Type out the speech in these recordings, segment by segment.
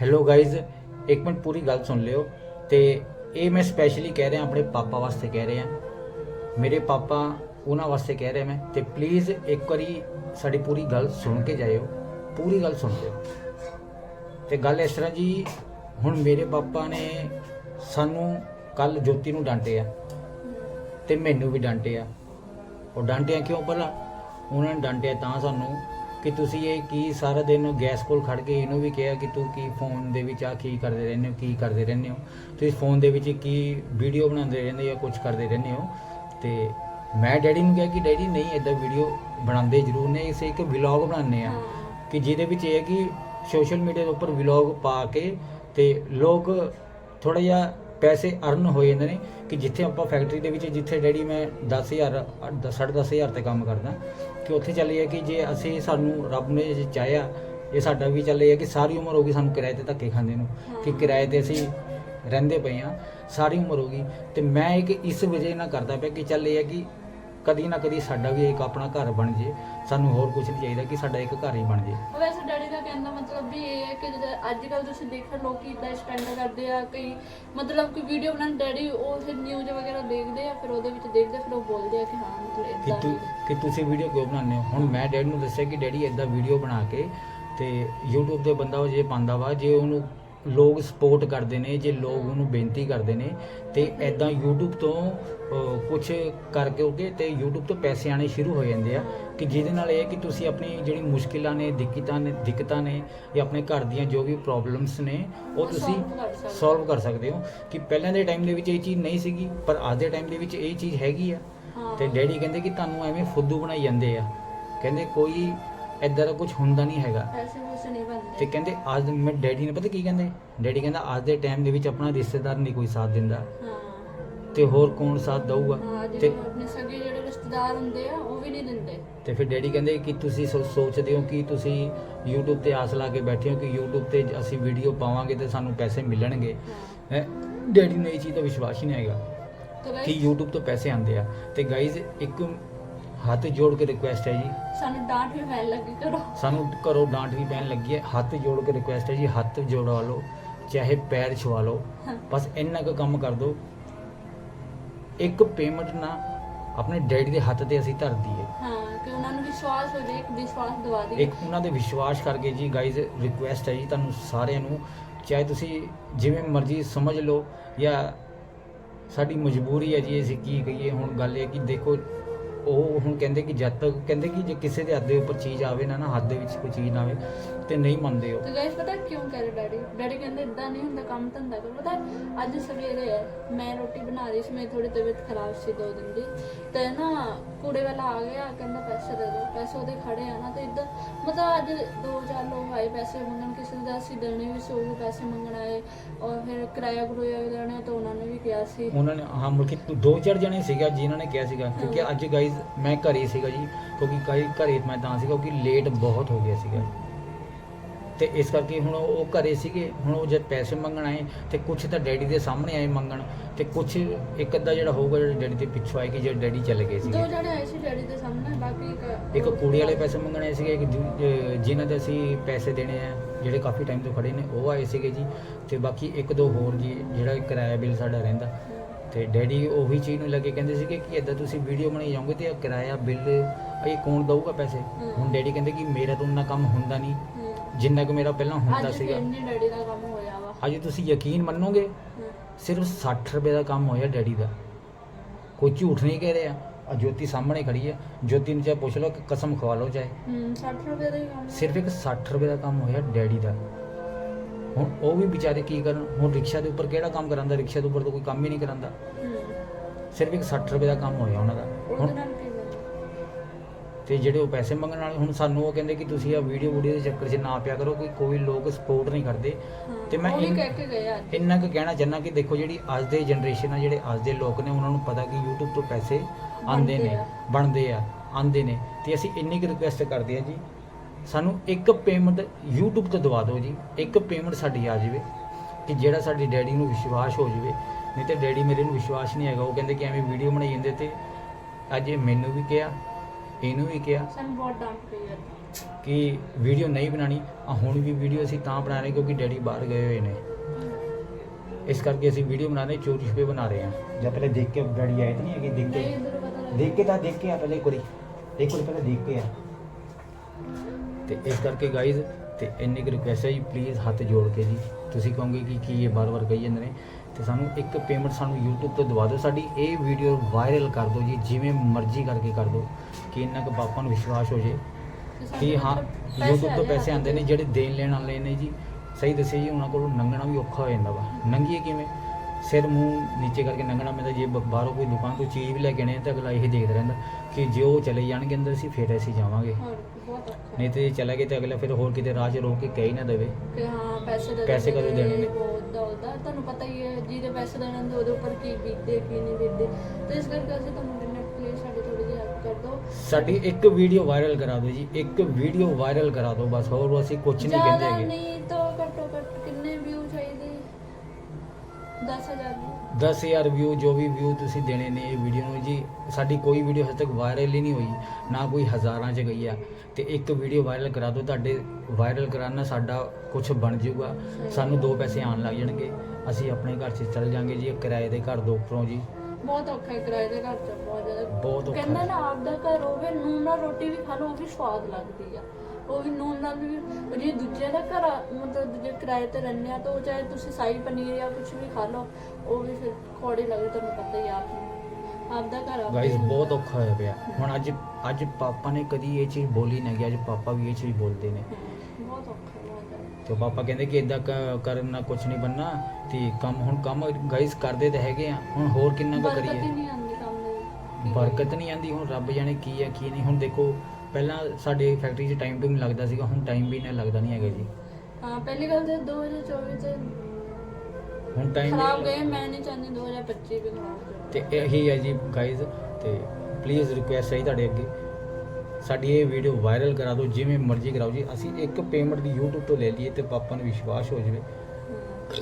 Hello guys ਇੱਕ minute ਪੂਰੀ ਗੱਲ ਸੁਣ ਲਿਓ। ਤੇ ਇਹ ਮੈਂ ਸਪੈਸ਼ਲੀ ਕਹਿ ਰਿਹਾ, ਆਪਣੇ ਪਾਪਾ ਵਾਸਤੇ ਕਹਿ ਰਿਹਾ। ਮੇਰੇ ਪਾਪਾ ਉਹਨਾਂ ਵਾਸਤੇ ਕਹਿ ਰਿਹਾ ਮੈਂ। ਤੇ ਪਲੀਜ਼ ਇੱਕ ਵਾਰੀ ਸਾਡੀ ਪੂਰੀ ਗੱਲ ਸੁਣ ਕੇ ਜਾਇਓ। ਪੂਰੀ ਗੱਲ ਸੁਣ ਲਿਓ। ਤੇ ਗੱਲ ਇਸ ਤਰ੍ਹਾਂ ਜੀ, ਹੁਣ ਮੇਰੇ ਪਾਪਾ ਨੇ ਸਾਨੂੰ ਕੱਲ ਜੋਤੀ ਨੂੰ ਡਾਂਟਿਆ। ਤੇ ਮੈਨੂੰ ਵੀ ਡਾਂਟਿਆ। ਉਹ ਡਾਂਟਿਆ ਕਿਉਂ ਭਲਾ? ਉਹਨਾਂ ਨੇ ਡਾਂਟਿਆ ਤਾਂ ਸਾਨੂੰ ਕਿ ਤੁਸੀਂ ਇਹ ਕੀ ਸਾਰਾ ਦਿਨ ਗੈਸ ਕੋਲ ਖੜ ਕੇ ਇਹਨੂੰ ਵੀ ਕਿਹਾ ਕਿ ਤੂੰ ਕੀ ਫੋਨ ਦੇ ਵਿੱਚ ਆ ਕੀ ਕਰਦੇ ਰਹਿੰਦੇ ਹੋ ਕੀ ਕਰਦੇ ਰਹਿੰਦੇ ਹੋ? ਤੁਸੀਂ ਫੋਨ ਦੇ ਵਿੱਚ ਕੀ ਵੀਡੀਓ ਬਣਾਉਂਦੇ ਰਹਿੰਦੇ ਜਾਂ ਕੁਝ ਕਰਦੇ ਰਹਿੰਦੇ ਹੋ? ਤੇ ਮੈਂ ਡੈਡੀ ਨੂੰ ਕਿਹਾ ਕਿ ਡੈਡੀ ਨਹੀਂ ਇਦਾਂ ਵੀਡੀਓ ਬਣਾਉਂਦੇ ਜ਼ਰੂਰ ਨੇ ਇਸੇ ਇੱਕ ਵਲੌਗ ਬਣਾਉਂਦੇ ਆ ਕਿ ਜਿਹਦੇ ਵਿੱਚ ਇਹ ਹੈ ਕਿ ਸੋਸ਼ਲ ਮੀਡੀਆ ਦੇ ਉੱਪਰ ਵਲੌਗ ਪਾ ਕੇ ਤੇ ਲੋਕ ਥੋੜਾ ਜਿਹਾ ਪੈਸੇ ਅਰਨ ਹੋ ਜਾਂਦੇ ਨੇ ਕਿ ਜਿੱਥੇ ਆਪਾਂ ਫੈਕਟਰੀ ਦੇ ਵਿੱਚ ਜਿੱਥੇ ਡੈਡੀ ਮੈਂ 10000 ਸਾਢੇ ਦਸ ਹਜ਼ਾਰ ਤੇ ਕੰਮ ਕਰਦਾ ਕਿ ਉੱਥੇ ਚੱਲੇ ਆ ਕਿ ਜੇ ਅਸੀਂ ਸਾਨੂੰ ਰੱਬ ਨੇ ਜੇ ਚਾਹਿਆ ਇਹ ਸਾਡਾ ਵੀ ਚੱਲੇ ਆ ਕਿ ਸਾਰੀ ਉਮਰ ਹੋ ਗਈ ਸਾਨੂੰ ਕਿਰਾਏ ਤੇ ਧੱਕੇ ਖਾਂਦੇ ਨੂੰ ਕਿ ਕਿਰਾਏ ਤੇ ਅਸੀਂ ਰਹਿੰਦੇ ਪਏ ਆ ਸਾਰੀ ਉਮਰ ਹੋ ਗਈ। ਤੇ ਮੈਂ ਇੱਕ ਇਸ ਵਜ੍ਹਾ ਨਾਲ ਕਰਦਾ ਪਿਆ ਕਿ ਚੱਲ ਇਹ ਹੈ ਕਿ ਕਦੀ ਨਾ ਕਦੀ ਸਾਡਾ ਵੀ ਇੱਕ ਆਪਣਾ ਘਰ ਬਣ ਜੇ ਸਾਨੂੰ ਹੋਰ ਕੁਝ ਨਹੀਂ ਚਾਹੀਦਾ ਕਿ ਸਾਡਾ ਇੱਕ ਘਰ ਹੀ ਬਣ ਜੇ। ਵੈਸੇ ਡੈਡੀ ਦਾ ਕਹਿਣ ਦਾ ਮਤਲਬ ਵੀ ਇਹ ਹੈ ਕਿ ਜਿਹੜਾ ਅੱਜ ਕੱਲ ਤੁਸੀਂ ਦੇਖੋ ਲੋਕੀ ਇਦਾਂ ਸਟੈਂਡ ਕਰਦੇ ਆ ਕਈ ਮਤਲਬ ਕਿ ਵੀਡੀਓ ਬਣਾਉਣ ਡੈਡੀ ਉਹ ਫਿਰ ਨਿਊਜ਼ ਵਗੈਰਾ ਦੇਖਦੇ ਆ ਫਿਰ ਉਹਦੇ ਵਿੱਚ ਦੇਖਦੇ ਫਿਰ ਉਹ ਬੋਲਦੇ ਆ ਕਿ ਹਾਂ ਮਤਲਬ ਕਿ ਇਦਾਂ ਤੂੰ ਕਿ ਤੁਸੀਂ ਵੀਡੀਓ ਕਿਉਂ ਬਣਾਉਂਦੇ ਹੋ? ਹੁਣ ਮੈਂ ਡੈਡ ਨੂੰ ਦੱਸਿਆ ਕਿ ਡੈਡੀ ਇਦਾਂ ਵੀਡੀਓ ਬਣਾ ਕੇ ਤੇ YouTube ਤੇ ਬੰਦਾ ਉਹ ਜੇ ਪਾਉਂਦਾ ਵਾ ਜੇ ਉਹਨੂੰ ਲੋਕ ਸਪੋਰਟ ਕਰਦੇ ਨੇ ਜੇ ਲੋਕ ਉਹਨੂੰ ਬੇਨਤੀ ਕਰਦੇ ਨੇ ਤੇ ਐਦਾਂ YouTube ਤੋਂ ਕੁਝ ਕਰਕੇ ਉਹਦੇ ਤੇ YouTube ਤੋਂ ਪੈਸੇ ਆਣੇ ਸ਼ੁਰੂ ਹੋ ਜਾਂਦੇ ਆ ਕਿ ਜਿਹਦੇ ਨਾਲ ਇਹ ਹੈ ਕਿ ਤੁਸੀਂ ਆਪਣੀ ਜਿਹੜੀ ਮੁਸ਼ਕਿਲਾਂ ਨੇ ਦਿੱਕਤਾਂ ਨੇ ਦਿੱਕਤਾਂ ਨੇ ਜਾਂ ਆਪਣੇ ਘਰ ਦੀਆਂ ਜੋ ਵੀ ਪ੍ਰੋਬਲਮਸ ਨੇ ਉਹ ਤੁਸੀਂ। ਸੋਲਵ ਕਰ ਸਕਦੇ ਹੋ। ਕਿ ਪਹਿਲਾਂ ਦੇ ਟਾਈਮ ਦੇ ਵਿੱਚ ਇਹ ਚੀਜ਼ ਨਹੀਂ ਸੀਗੀ ਪਰ ਅੱਜ ਦੇ ਟਾਈਮ ਦੇ ਵਿੱਚ ਇਹ ਚੀਜ਼ ਹੈਗੀ ਆ। ਤੇ ਡੈਡੀ ਕਹਿੰਦੇ ਕਿ ਤੁਹਾਨੂੰ ਐਵੇਂ ਫੁੱਦੂ ਬਣਾਈ ਜਾਂਦੇ ਆ। ਕਹਿੰਦੇ ਕੋਈ ਐਦਾਂ ਦਾ ਕੁਝ ਹੁੰਦਾ ਨਹੀਂ ਹੈਗਾ। ਨਹੀਂ ਤੇ ਕਹਿੰਦੇ ਅੱਜ ਮੈਂ ਡੈਡੀ ਨੇ ਪਤਾ ਕੀ ਕਹਿੰਦੇ? ਡੈਡੀ ਕਹਿੰਦਾ ਅੱਜ ਦੇ ਟਾਈਮ ਦੇ ਵਿੱਚ ਆਪਣਾ ਰਿਸ਼ਤੇਦਾਰ ਨਹੀਂ ਕੋਈ ਸਾਥ ਦਿੰਦਾ। ਹਾਂ। ਤੇ ਹੋਰ ਕੌਣ ਸਾਥ ਦਊਗਾ? ਤੇ ਆਪਣੇ ਸਗੇ ਜਿਹੜੇ ਰਿਸ਼ਤੇਦਾਰ ਹੁੰਦੇ ਆ ਉਹ ਵੀ ਨਹੀਂ ਦਿੰਦੇ। ਤੇ ਫਿਰ ਡੈਡੀ ਕਹਿੰਦੇ ਕਿ ਤੁਸੀਂ ਸੋਚਦੇ ਹੋ ਕਿ ਤੁਸੀਂ YouTube ਤੇ ਆਸ ਲਾ ਕੇ ਬੈਠੇ ਹੋ ਕਿ YouTube ਤੇ ਅਸੀਂ ਵੀਡੀਓ ਪਾਵਾਂਗੇ ਤੇ ਸਾਨੂੰ ਪੈਸੇ ਮਿਲਣਗੇ। ਡੈਡੀ ਨੂੰ ਇਹ ਚੀਜ਼ ਦਾ ਵਿਸ਼ਵਾਸ ਹੀ ਨਹੀਂ ਹੈਗਾ ਕਿ YouTube ਤੋਂ ਪੈਸੇ ਆਉਂਦੇ ਆ। ਤੇ ਗਾਈਜ਼ ਇੱਕ ਹੱਥ ਜੋੜ ਕੇ ਰਿਕੁਐਸਟ ਹੈ ਜੀ। ਸਾਨੂੰ ਡਾਂਟ ਵੀ ਪੈਣ ਲੱਗੀ ਕਰੋ ਸਾਨੂੰ ਘਰੋਂ ਡਾਂਟ ਵੀ ਪੈਣ ਲੱਗੀ ਹੈ। ਹੱਥ ਜੋੜ ਕੇ ਰਿਕੁਐਸਟ ਹੈ ਜੀ ਹੱਥ ਜੋੜਵਾ ਲਓ ਚਾਹੇ ਪੈਰ ਛੁਆ ਲਓ ਹਾਂ। ਬਸ ਇੰਨਾ ਕੁ ਕੰਮ ਕਰ ਦਿਓ। ਇੱਕ ਪੇਮੈਂਟ ਨਾ ਆਪਣੇ ਡੈਡੀ ਦੇ ਹੱਥ ਤੇ ਅਸੀਂ ਧਰ ਦਈਏ ਹਾਂ ਕਿ ਉਹਨਾਂ ਨੂੰ ਵਿਸ਼ਵਾਸ ਹੋ ਜਾਏ ਇੱਕ ਵਿਸ਼ਵਾਸ ਦਿਵਾ ਦਈਏ। ਇੱਕ ਉਹਨਾਂ ਦੇ ਵਿਸ਼ਵਾਸ ਕਰਕੇ ਜੀ ਗਾਈਜ਼ ਰਿਕੁਐਸਟ ਹੈ ਜੀ ਤੁਹਾਨੂੰ ਸਾਰਿਆਂ ਨੂੰ। ਚਾਹੇ ਤੁਸੀਂ ਜਿਵੇਂ ਮਰਜ਼ੀ ਸਮਝ ਲਓ ਜਾਂ ਸਾਡੀ ਮਜਬੂਰੀ ਹੈ ਜੀ ਅਸੀਂ ਕੀ ਕਹੀਏ ਹੁਣ ਗੱਲ ਇਹ ਹੈ ਕਿ ਦੇਖੋ ਉਹ ਹੁਣ ਕਹਿੰਦੇ ਕਿ ਜਦ ਤੱਕ ਕਹਿੰਦੇ ਕਿ ਜੇ ਕਿਸੇ ਦੇ ਹੱਥ ਦੇ ਉੱਪਰ ਚੀਜ਼ ਆਵੇ ਨਾ ਨਾ ਹੱਥ ਦੇ ਵਿੱਚ ਕੋਈ ਚੀਜ਼ ਨਾ ਆਵੇ ਤੇ ਨਹੀਂ ਮੰਨਦੇ ਉਹ। ਤੇ ਗਾਇਸ ਪਤਾ ਕਿਉਂ ਕਹ ਰਹੇ ਡੈਡੀ? ਡੈਡੀ ਕਹਿੰਦੇ ਇਦਾਂ ਨਹੀਂ ਹੁੰਦਾ ਕੰਮ ਧੰਦਾ ਕਰੋ। ਪਤਾ ਅੱਜ ਸਵੇਰੇ ਹੈ ਮੈਂ ਰੋਟੀ ਬਣਾ ਰਹੀ ਸੀ ਮੇਰੀ ਥੋੜੀ ਤਬੀਅਤ ਖਰਾਬ ਸੀ ਦੋ ਦਿਨ ਦੀ। ਤੇ ਨਾ ਕੁੜੇ ਵਾਲਾ ਆ ਗਿਆ ਕਹਿੰਦਾ ਪੈਸੇ ਦੇ ਦਿਓ। ਪੈਸੇ ਉਹਦੇ ਖੜੇ ਆ ਨਾ ਤੇ ਇਦਾਂ ਮਤਲਬ ਅੱਜ ਦੋ ਚਾਰ ਲੋਕ ਆਏ ਪੈਸੇ ਮੰਗਣ ਕਿਸੇ ਦਾ ਅਸੀਂ ਦੇਣੇ ਵੀ ਸੀ ਪੈਸੇ ਮੰਗਣ ਆਏ। ਔਰ ਫਿਰ ਕਿਰਾਇਆ ਕਰੂਆ ਵੀ ਦੇਣਾ ਤਾਂ ਉਹਨਾਂ ਨੇ ਵੀ ਕਿਹਾ ਸੀ। ਉਹਨਾਂ ਨੇ ਹਾਂ ਮੁੜ ਕੇ ਦੋ ਚਾਰ ਜਣੇ ਸੀਗਾ ਜਿਨ੍ਹਾਂ ਨੇ ਕਿਹਾ ਸੀਗਾ ਕਿਉਂਕਿ ਅੱਜ ਗਾਈਜ਼ ਮੈਂ ਘਰੇ ਸੀਗਾ ਜੀ ਕਿਉਂਕਿ ਕਈ ਘਰੇ ਮੈਂ ਤਾਂ ਸੀਗਾ ਕਿਉਂਕਿ ਲੇਟ ਬਹੁਤ ਹੋ ਗਿਆ ਸੀਗਾ। ਤੇ ਇਸ ਕਰਕੇ ਹੁਣ ਉਹ ਘਰੇ ਸੀਗੇ ਹੁਣ ਉਹ ਜਦ ਪੈਸੇ ਮੰਗਣ ਆਏ ਤੇ ਕੁਝ ਤਾਂ ਡੈਡੀ ਦੇ ਸਾਹਮਣੇ ਆਏ ਮੰਗਣ ਤੇ ਕੁਝ ਇੱਕ ਅੱਧਾ ਜਿਹੜਾ ਹੋਊਗਾ ਜਿਹੜਾ ਡੈਡੀ ਦੇ ਪਿੱਛੋਂ ਆਏ ਕਿ ਜਿਹੜੇ ਡੈਡੀ ਚਲੇ ਗਏ ਦੋ ਸੀਗੇ ਜਣੇ ਆਏ ਸੀ ਡੈਡੀ ਦੇ ਸਾਹਮਣੇ ਬਾਕੀ ਇੱਕ ਇੱਕ ਕੁੜੀ ਵਾਲੇ ਪੈਸੇ ਮੰਗਣ ਆਏ ਸੀਗੇ ਇੱਕ ਦੂ- ਅਹ ਜਿਨ੍ਹਾਂ ਦੇ ਅਸੀਂ ਪੈਸੇ ਦੇਣੇ ਆ ਜਿਹੜੇ ਕਾਫੀ ਟਾਈਮ ਤੋਂ ਖੜੇ ਨੇ ਉਹ ਆਏ ਸੀਗੇ ਜੀ। ਤੇ ਬਾਕੀ ਇੱਕ ਦੋ ਹੋਰ ਜੀ ਜਿਹੜਾ ਕਿਰਾਇਆ ਬਿੱਲ ਸਾਡਾ ਰਹਿੰਦਾ। ਤੇ ਡੈਡੀ ਉਹੀ ਚੀਜ਼ ਨੂੰ ਲੱਗੇ ਕਹਿੰਦੇ ਸੀਗੇ ਕਿ ਇਦਾਂ ਤੁਸੀਂ ਵੀਡੀਓ ਬਣਾਈ ਜਾਓਗੇ ਤੇ ਇਹ ਕਿਰਾਇਆ ਬਿੱਲ ਇਹ ਕੌਣ ਦਊਗਾ ਪੈਸੇ? ਹਮ। ਹੁਣ ਡੈਡੀ ਕਹਿੰਦੇ ਕਿ ਮੇਰਾ ਤਾਂ ਉਹਨਾਂ ਕੰਮ ਹੁੰਦਾ ਨਹੀਂ। ਜਿੰਨਾ ਕੁ ਮੇਰਾ ਪਹਿਲਾਂ ਹੁੰਦਾ ਅੱਜ ਸੀਗਾ। ਨਹੀਂ ਡੈਡੀ ਦਾ ਕੰਮ ਹੋਇਆ ਵਾ। ਅੱਜ ਤੁਸੀਂ ਯਕੀਨ ਮੰਨੋਗੇ? ਹਮ। ਸਿਰਫ 60 ਰੁਪਏ ਦਾ ਕੰਮ ਹੋਇਆ ਡੈਡੀ ਦਾ। ਕੋਈ ਝੂਠ ਨਹੀਂ ਕਹਿ ਰਿਹਾ। ਆ ਜੋਤੀ ਸਾਹਮਣੇ ਖੜੀ ਹੈ ਜੋਤੀ ਨੂੰ ਚਾਹੇ ਪੁੱਛ ਲਓ ਕਿ ਕਸਮ ਖਵਾ ਲਓ ਚਾਹੇ। ਹਮ 60 ਰੁਪਏ ਦਾ ਹੀ ਕੰਮ ਸਿਰਫ ਇੱਕ 60 ਰੁਪਏ ਦਾ ਕੰਮ ਹੋਇਆ ਡੈਡੀ ਦਾ। ਹੁਣ ਉਹ ਵੀ ਵਿਚਾਰੇ ਕੀ ਕਰਨ? ਹੁਣ ਰਿਕਸ਼ਾ ਦੇ ਉੱਪਰ ਕਿਹੜਾ ਕੰਮ ਕਰਾਂਦਾ? ਰਿਕਸ਼ਾ ਦੇ ਉੱਪਰ ਤਾਂ ਕੋਈ ਕੰਮ ਹੀ ਨਹੀਂ ਕਰਾਂਦਾ। ਹਮ ਸਿਰਫ ਇੱਕ 60 ਰੁਪਏ ਦਾ ਕੰਮ ਹੋਇਆ ਉਹਨਾਂ ਦਾ। ਉਹਦੇ ਹੁਣ ਨਾਲ? ਤੇ ਜਿਹੜੇ ਉਹ ਪੈਸੇ ਮੰਗਣ ਵਾਲੇ ਹੁਣ ਸਾਨੂੰ ਉਹ ਕਹਿੰਦੇ ਕਿ ਤੁਸੀਂ ਆ ਵੀਡੀਓ ਵੀਡੀਓ ਦੇ ਚੱਕਰ 'ਚ ਨਾ ਪਿਆ ਕਰੋ ਕਿ ਕੋਈ ਲੋਕ ਸਪੋਰਟ ਨਹੀਂ ਕਰਦੇ। ਤੇ ਮੈਂ ਇਨ- ਕਹਿ ਕੇ ਗਏ ਅੱਜ। ਇੰਨਾ ਕੁ ਕਹਿਣਾ ਚਾਹੁੰਦਾ ਕਿ ਦੇਖੋ ਜਿਹੜੀ ਅੱਜ ਦੇ ਜਨਰੇਸ਼ਨ ਆ ਜਿਹੜੇ ਅੱਜ ਦੇ ਲੋਕ ਨੇ ਉਹਨਾਂ ਨੂੰ ਪਤਾ ਕਿ YouTube ਤੋਂ ਪੈਸੇ ਆਉਂਦੇ ਨੇ। ਬਣਦੇ ਆ ਆਉਂਦੇ ਨੇ। ਤੇ ਅਸੀਂ ਇੰਨੀ ਕੁ ਰਿਕੁਐਸਟ ਕਰਦੇ ਆ ਜੀ ਸਾਨੂੰ ਇੱਕ ਪੇਮੈਂਟ YouTube ਤੋਂ ਦਵਾ ਦਿਓ ਜੀ ਇੱਕ ਪੇਮੈਂਟ ਸਾਡੀ ਆ ਜਾਵੇ ਕਿ ਜਿਹੜਾ ਸਾਡੀ ਡੈਡੀ ਨੂੰ ਵਿਸ਼ਵਾਸ ਹੋ ਜਾਵੇ। ਨਹੀਂ ਤੇ ਡੈਡੀ ਮੇਰੇ ਨੂੰ ਵਿਸ਼ਵਾਸ ਨਹੀਂ ਹੈਗਾ ਉਹ ਕਹਿੰਦੇ ਕਿ ਐਵੇਂ ਵੀਡੀਓ ਬਣਾਈ ਜਾਂਦੇ ਤੇ ਅੱਜ ਇਹ ਮੈਨੂੰ ਵੀ ਕਿਹਾ ਇਹਨੂੰ ਵੀ ਕਿਹਾ ਸਾਨੂੰ ਬਹੁਤ ਡਾਂਟ ਪਈ ਅੱਜ ਕਿ ਵੀਡੀਓ ਨਹੀਂ ਬਣਾਣੀ ਆ ਹੁਣ ਵੀ ਵੀਡੀਓ ਅਸੀਂ ਤਾਂ ਬਣਾ ਰਹੇ ਕਿਉਂਕਿ ਡੈਡੀ ਬਾਹਰ ਗਏ ਹੋਏ ਨੇ। ਇਸ ਕਰਕੇ ਅਸੀਂ ਵੀਡੀਓ ਬਣਾ ਰਹੇ ਚੋਰੀ ਛੁਪੇ ਬਣਾ ਰਹੇ ਹਾਂ। ਜਾਂ ਪਹਿਲੇ ਦੇਖ ਕੇ ਡੈਡੀ ਆਏ ਤਾਂ ਨਹੀਂ ਹੈਗੇ ਦੇਖ ਕੇ। ਦੇਖ ਕੇ ਤਾਂ ਦੇਖ ਕੇ ਆ ਪਹਿਲੇ ਇੱਕ ਵਾਰੀ। ਇੱਕ ਵਾਰੀ ਪਹਿਲਾਂ ਦੇਖ ਕੇ ਆ। ਤੇ ਇਸ ਕਰਕੇ ਗਾਈਜ਼ ਤੇ ਇੰਨੀ ਕੁ ਰਿਕੁਐਸਟ ਹੈ ਜੀ ਪਲੀਜ਼ ਹੱਥ ਜੋੜ ਕੇ ਜੀ। ਤੁਸੀਂ ਕਹੋਗੇ ਕਿ ਕੀ ਇਹ ਬਾਰ-ਬਾਰ ਕਹੀ ਜਾਂਦੇ ਨੇ। ਤੇ ਸਾਨੂੰ ਇੱਕ ਪੇਮੈਂਟ ਸਾਨੂੰ YouTube ਤੋਂ ਦਵਾ ਦਿਓ। ਸਾਡੀ ਇਹ ਵੀਡੀਓ ਵਾਇਰਲ ਕਰ ਦਿਓ ਜੀ ਜਿਵੇਂ ਮਰਜ਼ੀ ਕਰਕੇ ਕਰ ਦਿਓ ਕਿ ਇੰਨਾ ਕੁ ਪਾਪਾ ਨੂੰ ਵਿਸ਼ਵਾਸ ਹੋ ਜੇ ਤੇ ਕਿ ਹਾਂ YouTube ਤੋਂ ਪੈਸੇ ਆਉਂਦੇ ਨੇ ਜਿਹੜੇ ਦੇਣ ਲੈਣ ਵਾਲੇ ਨੇ ਜੀ ਸਹੀ ਦੱਸੇ ਜੀ ਉਹਨਾਂ ਕੋਲੋਂ ਲੰਘਣਾ ਵੀ ਔਖਾ ਹੋ ਜਾਂਦਾ ਵਾ। ਲੰਘੀਏ ਕਿਵੇਂ? ਸਿਰ ਮੂੰਹ ਨੀਚੇ ਕਰਕੇ ਲੰਘਣਾ ਪੈਂਦਾ ਜੇ ਬ- ਬਾਹਰੋਂ ਕੋਈ ਦੁਕਾਨ ਤੋਂ ਚੀਜ਼ ਵੀ ਲੈ ਕੇ ਆਣੇ ਤਾਂ ਅਗਲਾ ਇਹ ਦੇਖਦਾ ਰਹਿੰਦਾ ਕਿ ਜੇ ਉਹ ਚਲੇ ਜਾਣਗੇ ਅੰਦਰ ਅਸੀਂ ਫਿਰ ਅਸੀਂ ਜਾਵਾਂਗੇ। ਨਹੀਂ ਤੇ ਜੇ ਚਲਾ ਗਏ ਤੇ ਅਗਲਾ ਫਿਰ ਹੋਰ ਕਿਤੇ ਰਾਹ 'ਚ ਰੋਕ ਕੇ ਕਹਿ ਹੀ ਨਾ ਦੇਵੇ। ਕਿ ਹਾਂ ਪੈਸੇ ਦੇ ਪੈਸੇ ਕਦੋਂ ਦੇਣੇ ਨੇ? ਤੁਹਾਨੂੰ ਪਤਾ ਹੀ ਪੈਸੇ ਦੇਣੇ ਹੁੰਦੇ ਉਹਦੇ ਉੱਪਰ ਕੀ ਬੀਤਦੇ ਕੀ ਨਹੀਂ ਬੀਤਦੇ। ਤੇ ਇਸ ਕਰਕੇ ਅਸੀਂ ਤੁਹਾਨੂੰ ਇੰਟਰਨੈਟ ਪਲੀਜ਼ ਸਾਡੀ ਥੋੜੀ ਜਿਹੀ ਹੈਲਪ ਕਰ ਦਿਓ। ਸਾਡੀ ਇੱਕ ਵੀਡੀਓ ਵਾਇਰਲ ਕਰਾ ਦਿਓ ਜੀ ਇੱਕ ਵੀਡੀਓ ਵਾਇਰਲ ਕਰਾ ਦਿਓ ਬਸ ਹੋਰ ਅਸੀਂ ਕੁਝ ਨਹੀਂ ਕਹਿੰਦੇ ਜ਼ਿਆਦਾ ਹੈਗੇ। ਨਹੀਂ ਤਾਂ ਘੱਟੋ ਘੱਟ ਕਿੰਨੇ ਵਿਊ ਚਾਹੀਦੇ? 10000 ਵਿਊ 10000 ਵਿਊ ਜੋ ਵੀ ਵਿਊ ਤੁਸੀਂ ਦੇਣੇ ਨੇ ਇਹ ਵੀਡੀਓ ਨੂੰ ਜੀ ਸਾਡੀ ਕੋਈ ਵੀਡੀਓ ਹਜੇ ਤੱਕ ਵਾਇਰਲ ਹੀ ਨਹੀਂ ਹੋਈ ਨਾ ਕੋਈ ਹਜ਼ਾਰਾਂ 'ਚ ਗਈ ਆ। ਤੇ ਇੱਕ ਵੀਡੀਓ ਵਾਇਰਲ ਕਰਾ ਦਿਓ ਤੁਹਾਡੇ ਵਾਇਰਲ ਕਰਾਉਣ ਨਾਲ ਸਾਡਾ ਕੁਝ ਬਣ ਜਾਊਗਾ। ਸਾਨੂੰ ਦੋ ਪੈਸੇ ਆਉਣ ਲੱਗ ਜਾਣਗੇ। ਅਸੀਂ ਆਪਣੇ ਘਰ 'ਚ ਚੱਲ ਜਾਾਂਗੇ ਜੀ ਕਿਰਾਏ ਦੇ ਘਰ ਦੋ ਉੱਪਰੋਂ ਜੀ। ਬਹੁਤ ਔਖਾ ਹੈ ਕਿਰਾਏ ਦੇ ਘਰ ਚ ਬਹੁਤ ਜ਼ਿਆਦਾ। ਬਹੁਤ ਔਖਾ ਕਹਿੰਦਾ। ਨਾ ਆਪਦਾ ਘਰ ਹੋਵੇ ਨੂਨ ਨਾਲ ਰੋਟੀ ਵੀ ਖਾ ਲਓ ਉਹ ਵੀ ਸਵਾਦ ਲੱਗਦੀ ਆ। ਉਹ ਵੀ ਨੂਨ ਨਾਲ ਵੀ ਜੇ ਦੂਜਿਆਂ ਦਾ ਘਰ ਆ, ਮਤਲਬ ਦੂਜੇ ਕਿਰਾਏ ਤੇ ਰਹਿੰਦੇ ਆ ਤਾਂ ਉਹ ਚਾਹੇ ਤੁਸੀਂ ਸਾਈ ਪਨੀਰ ਜਾਂ ਕੁਝ ਵੀ ਖਾ ਲਓ ਉਹ ਵੀ ਫਿਰ ਖੋੜੇ ਲੱਗਦੇ ਤੁਹਾਨੂੰ ਪਤਾ ਹੀ ਆ ਆਪ ਨੂੰ। ਆਪਦਾ ਘਰ ਆ ਗਾਇਸ ਬਹੁਤ ਔਖਾ ਹੋਇਆ ਪਿਆ। ਹੁਣ ਅੱਜ ਅੱਜ ਪਾਪਾ ਨੇ ਕਦੀ ਇਹ ਚੀਜ਼ ਬੋਲੀ ਨਾ ਗਿਆ ਅੱਜ ਪਾਪਾ ਵੀ ਇਹ ਚੀਜ਼ ਬੋਲਦੇ ਨੇ। ਬਹੁਤ ਔਖਾ ਬਹੁਤ ਜ਼ਿਆਦਾ। ਤੇ ਪਾਪਾ ਕਹਿੰਦੇ ਕਿ ਇਦਾਂ ਕਰਨ ਨਾਲ ਕੁਝ ਨਹੀਂ ਬੰਨਾ ਤੇ ਕੰਮ ਹੁਣ ਕੰਮ ਗਾਇਸ ਕਰਦੇ ਤਾਂ ਹੈਗੇ ਆ ਹੁਣ ਹੋਰ ਕਿੰਨਾ ਕੁ ਬਰਕਤ ਹੀ ਕਰੀਏ ਨਹੀਂ ਆਉਂਦੀ ਕੰਮ ਦੇ। ਵਿੱਚ। ਬਰਕਤ ਨਹੀਂ ਆਂਦੀ ਹੁਣ ਰੱਬ ਜਾਣੇ ਕੀ ਹੈ ਕੀ ਨਹੀਂ। ਹੁਣ ਦੇਖੋ ਪਹਿਲਾਂ ਸਾਡੇ ਫੈਕਟਰੀ 'ਚ ਟਾਈਮ ਟੂ ਲੱਗਦਾ ਸੀਗਾ ਹੁਣ ਟਾਈਮ ਵੀ ਨਾ ਲੱਗਦਾ ਨਹੀਂ ਹੈਗਾ ਜੀ। ਹਾਂ ਪਹਿਲੀ ਗੱਲ ਤੇ 2024 ਤੇ ਹੁਣ ਟਾਈਮ ਖਰਾਬ ਗਏ ਮੈਂ ਨਹੀਂ ਚਾਹੁੰਦੀ 2025 ਵੀ ਖਰਾਬ ਜਾਵੇ ਤੇ ਇਹੀ ਹੈ ਜੀ ਗਾਇਜ਼ ਤੇ ਪਲੀਜ਼ ਰਿਕੁਐਸਟ ਹੈ ਜੀ ਤੁਹਾਡੇ ਅੱਗੇ। ਸਾਡੀ ਇਹ ਵੀਡੀਓ ਵਾਇਰਲ ਕਰਾ ਦਿਓ ਜਿਵੇਂ ਮਰਜ਼ੀ ਕਰਾਓ ਜੀ। ਅਸੀਂ ਇੱਕ ਪੇਮੈਂਟ ਦੀ YouTube ਤੋਂ ਲੈ ਲਈਏ ਤੇ ਪਾਪਾ ਨੂੰ ਵਿਸ਼ਵਾਸ ਹੋ ਜਾਵੇ।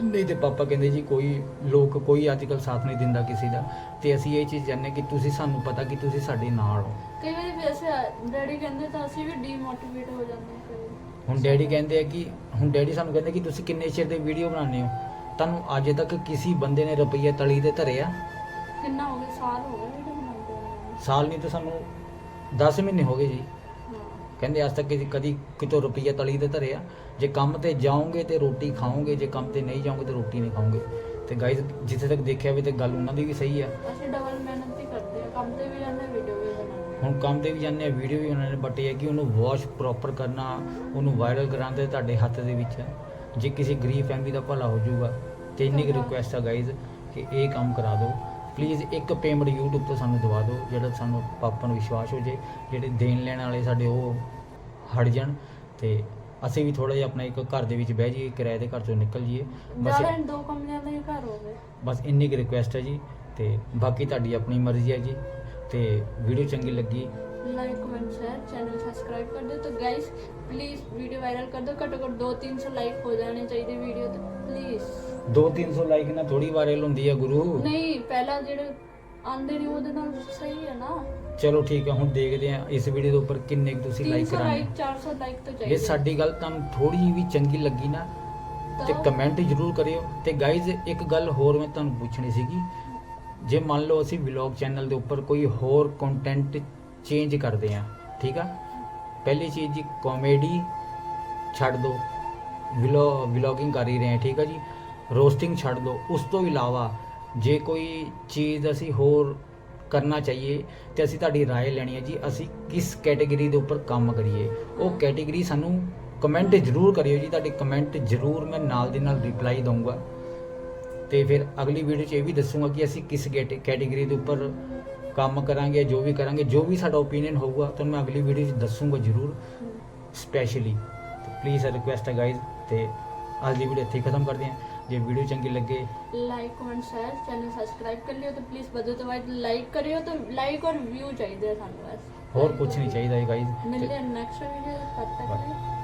ਨਹੀਂ ਤੇ ਪਾਪਾ ਕਹਿੰਦੇ ਜੀ ਕੋਈ ਲੋਕ ਕੋਈ ਅੱਜ ਸਾਥ ਨਹੀਂ ਦਿੰਦਾ ਕਿਸੇ ਦਾ ਤੇ ਅਸੀਂ ਇਹ ਚੀਜ਼ ਜਾਣਦੇ ਕਿ ਤੁਸੀਂ ਸਾਨੂੰ ਪਤਾ ਕਿ ਤੁਸੀਂ ਸਾਡੇ ਨਾਲ ਹੋ। ਕਈ ਵਾਰੀ ਵੈਸੇ ਡੈਡੀ ਕਹਿੰਦੇ ਤਾਂ ਅਸੀਂ ਵੀ ਡੀਮੋਟੀਵੇਟ ਹੋ ਜਾਂਦੇ ਹਾਂ ਕਈ ਵਾਰੀ। ਹੁਣ ਡੈਡੀ ਕਹਿੰਦੇ ਆ ਕਿ ਹੁਣ ਡੈਡੀ ਸਾਨੂੰ ਕਹਿੰਦੇ ਕਿ ਤੁਸੀਂ ਕਿੰਨੇ ਚਿਰ ਦੇ ਵੀਡੀਓ ਬਣਾਉਂਦੇ ਹੋ? ਤੁਹਾਨੂੰ ਅੱਜ ਤੱਕ ਕਿਸੇ ਬੰਦੇ ਨੇ ਰੁਪਈਆ ਤਲੀ ਤੇ ਧਰਿਆ ਕਿੰਨਾ ਹੋ ਗਿਆ? ਸਾਲ ਹੋ ਗਿਆ ਵੀਡੀਓ ਬਣਾਉਂਦੇ ਸਾਲ ਨਹੀਂ ਤਾਂ ਸਾਨੂੰ 10 ਮਹੀਨੇ ਹੋ ਗਏ ਜੀ। ਕਹਿੰਦੇ ਅੱਜ ਤੱਕ ਕਦੀ- ਕਦੀ ਕਿਤੋਂ ਰੁਪਈਆ ਤਲੀ ਤੇ ਧਰਿਆ ਜੇ ਕੰਮ ਤੇ ਜਾਓਗੇ ਤੇ ਰੋਟੀ ਖਾਓਗੇ ਜੇ ਕੰਮ ਤੇ ਨਹੀਂ ਜਾਓਗੇ ਤੇ ਰੋਟੀ ਨਹੀਂ ਖਾਓਗੇ। ਤੇ ਗਾਇਜ਼ ਜਿੱਥੇ ਤੱਕ ਦੇਖਿਆ ਵੀ ਤੇ ਗੱਲ ਉਹਨਾਂ ਦੀ ਵੀ ਸਹੀ ਆ। ਅਸੀਂ ਡਬਲ ਮਿਹਨਤ ਹੀ ਕਰਦੇ ਆ ਕੰਮ ਤੇ ਵੀ ਜਾਂਦੇ ਵੀਡੀਓ ਵੀ ਬਣਾਉਂਦੇ ਹੁਣ ਕੰਮ ਤੇ ਵੀ ਜਾਂਦੇ ਆ ਵੀਡੀਓ ਵੀ ਉਹਨਾਂ ਨੇ ਬਟ ਇਹ ਹੈ ਕਿ ਉਹਨੂੰ ਵਾਸ਼ ਪ੍ਰੋਪਰ ਕਰਨਾ ਉਹਨੂੰ ਵਾਇਰਲ ਕਰਾਉਂਦੇ ਤੁਹਾਡੇ ਹੱਥ ਦੇ ਵਿੱਚ ਹੈ ਜੇ ਕਿਸੇ ਗਰੀਬ ਫੈਮਿਲੀ ਦਾ ਭਲਾ ਹੋ ਜਾਊਗਾ ਤੇ ਇੰਨੀ ਕੁ ਰਿਕੁਐਸਟ ਆ ਗਾਇਜ਼ ਕਿ ਇਹ ਕੰਮ ਕਰਾ ਦਿਓ। ਪਲੀਜ਼ ਇੱਕ ਪੇਮੈਂਟ YouTube ਤੋਂ ਸਾਨੂੰ ਦਵਾ ਦਿਓ ਜਿਹੜਾ ਸਾਨੂੰ ਪਾਪਾ ਨੂੰ ਵਿਸ਼ਵਾਸ ਹੋ ਜੇ ਜਿਹੜੇ ਦੇਣ ਲੈਣ ਵਾਲੇ ਸਾਡੇ ਉਹ ਹਟ ਜਾਣ ਤੇ ਅਸੀਂ ਵੀ ਥੋੜਾ ਜਿਹਾ ਆਪਣਾ ਇੱਕ ਘਰ ਦੇ ਵਿੱਚ ਬਹਿ ਜਾਈਏ ਕਿਰਾਏ ਦੇ ਘਰ ਚੋਂ ਨਿਕਲ ਜਾਈਏ। ਬਸ ਜ਼ਿਆਦਾ ਦੋ ਕਮਰਿਆਂ ਦਾ ਹੀ ਘਰ ਹੋਵੇ। ਬਸ ਇੰਨੀ ਕੁ ਰਿਕੁਐਸਟ ਹੈ ਜੀ ਤੇ ਬਾਕੀ ਤੁਹਾਡੀ ਆਪਣੀ ਮਰਜ਼ੀ ਹੈ ਜੀ ਤੇ ਵੀਡੀਓ ਚੰਗੀ ਲੱਗੀ। Like comment share channel subscribe ਕਰ ਦਿਓ ਤਾਂ ਗਾਇਸ ਪਲੀਜ਼ ਵੀਡੀਓ ਵਾਇਰਲ ਕਰ ਦਿਓ। ਘੱਟੋ ਘੱਟ 2-300 ਲਾਈਕ ਹੋ ਜਾਣੇ ਚਾਹੀਦੇ ਵੀਡੀਓ ਤੇ ਪਲੀਜ਼ 2-300 ਲਾਈਕ ਨਾਲ ਥੋੜੀ ਵਾਇਰਲ ਹੁੰਦੀ ਹੈ ਗੁਰੂ। ਨਹੀਂ ਪਹਿਲਾਂ ਜਿਹੜੇ ਆਂਦੇ ਨੇ ਉਹਦੇ ਨਾਲ ਸਹੀ ਹੈ ਨਾ। ਚਲੋ ਠੀਕ ਹੈ ਹੁਣ ਦੇਖਦੇ ਹਾਂ ਇਸ ਵੀਡੀਓ ਦੇ ਉੱਪਰ ਕਿੰਨੇ ਕੁ ਤੁਸੀਂ ਲਾਈਕ 300 ਕਰਾਂਗੇ। ਲਾਈਕ 400 ਲਾਈਕ ਤਾਂ ਜੇ ਚਾਹੀਦੇ। ਸਾਡੀ ਗੱਲ ਤੁਹਾਨੂੰ ਥੋੜੀ ਵੀ ਚੰਗੀ ਲੱਗੀ ਨਾ ਤੇ ਤਾਂ- ਕਮੈਂਟ ਜ਼ਰੂਰ ਕਰਿਓ। ਤੇ ਗਾਇਜ਼ ਇੱਕ ਗੱਲ ਹੋਰ ਮੈਂ ਤੁਹਾਨੂੰ ਪੁੱਛਣੀ ਸੀਗੀ। ਜੇ ਮੰਨ ਲਓ ਅਸੀਂ ਵਲੌਗ ਚੈਨਲ ਦੇ ਉੱਪਰ ਕੋਈ ਹੋਰ ਕੰਟੈਂਟ ਚੇਂਜ ਕਰਦੇ ਆ ਠੀਕ ਆ? ਪਹਿਲੀ ਚੀਜ਼ ਜੀ ਕਾਮੇਡੀ ਛੱਡ ਦਿਓ ਵਲੋ ਵਲੌਗਿੰਗ ਕਰ ਹੀ ਰਹੇ ਹਾਂ ਠੀਕ ਆ ਜੀ? ਰੋਸਟਿੰਗ ਛੱਡ ਦਿਓ ਉਸ ਤੋਂ ਇਲਾਵਾ ਜੇ ਕੋਈ ਚੀਜ਼ ਅਸੀਂ ਹੋਰ ਕਰਨਾ ਚਾਹੀਏ ਤੇ ਅਸੀਂ ਤੁਹਾਡੀ رائے ਲੈਣੀ ਹੈ ਜੀ ਅਸੀਂ ਕਿਸ ਕੈਟਾਗਰੀ ਦੇ ਉੱਪਰ ਕੰਮ ਕਰੀਏ ਉਹ ਕੈਟਾਗਰੀ ਸਾਨੂੰ ਕਮੈਂਟ ਜ਼ਰੂਰ ਕਰਿਓ ਜੀ ਤੁਹਾਡੇ ਕਮੈਂਟ ਜ਼ਰੂਰ ਮੈਂ ਨਾਲ ਦੀ ਨਾਲ ਰਿਪਲਾਈ ਦਊਂਗਾ ਤੇ ਫਿਰ ਅਗਲੀ ਵੀਡੀਓ 'ਚ ਇਹ ਵੀ ਦੱਸੂਗਾ ਕਿ ਅਸੀਂ ਕਿਸ ਕੈਟਾਗਰੀ ਦੇ ਉੱਪਰ ਕੰਮ ਕਰਾਂਗੇ ਜੋ ਵੀ ਕਰਾਂਗੇ ਜੋ ਵੀ ਸਾਡਾ ਓਪੀਨੀਅਨ ਹੋਊਗਾ ਤੁਹਾਨੂੰ ਮੈਂ ਅਗਲੀ ਵੀਡੀਓ 'ਚ ਦੱਸੂਗਾ ਜ਼ਰੂਰ ਸਪੈਸ਼ਲੀ ਤੇ ਪਲੀਜ਼ ਰਿਕੁਐਸਟ ਹੈ ਗਾਇਜ਼ ਤੇ ਅੱਜ ਦੀ ਵੀਡੀਓ ਇੱਥੇ ਹੀ ਖਤਮ ਕਰਦੇ ਹਾਂ ਜੇ ਵੀਡੀਓ ਚੰਗੀ ਲੱਗੇ। Like comment share channel subscribe ਕਰ ਲਿਓ ਤਾਂ ਪਲੀਜ਼ ਵਧੋ ਤੋਂ ਵੱਧ ਲਾਈਕ ਕਰਿਓ ਤਾਂ ਲਾਈਕ ਔਰ ਵਿਊ ਚਾਹੀਦੇ ਆ ਸਾਨੂੰ ਬਸ। ਹੋਰ ਕੁਝ ਨਹੀਂ ਚਾਹੀਦਾ ਹੈ ਗਾਇਜ਼ ਮਿਲਦੇ ਹਾਂ ਨੈਕਸਟ ਵੀਡੀਓ ਤਦ ਤੱਕ। ਲਈ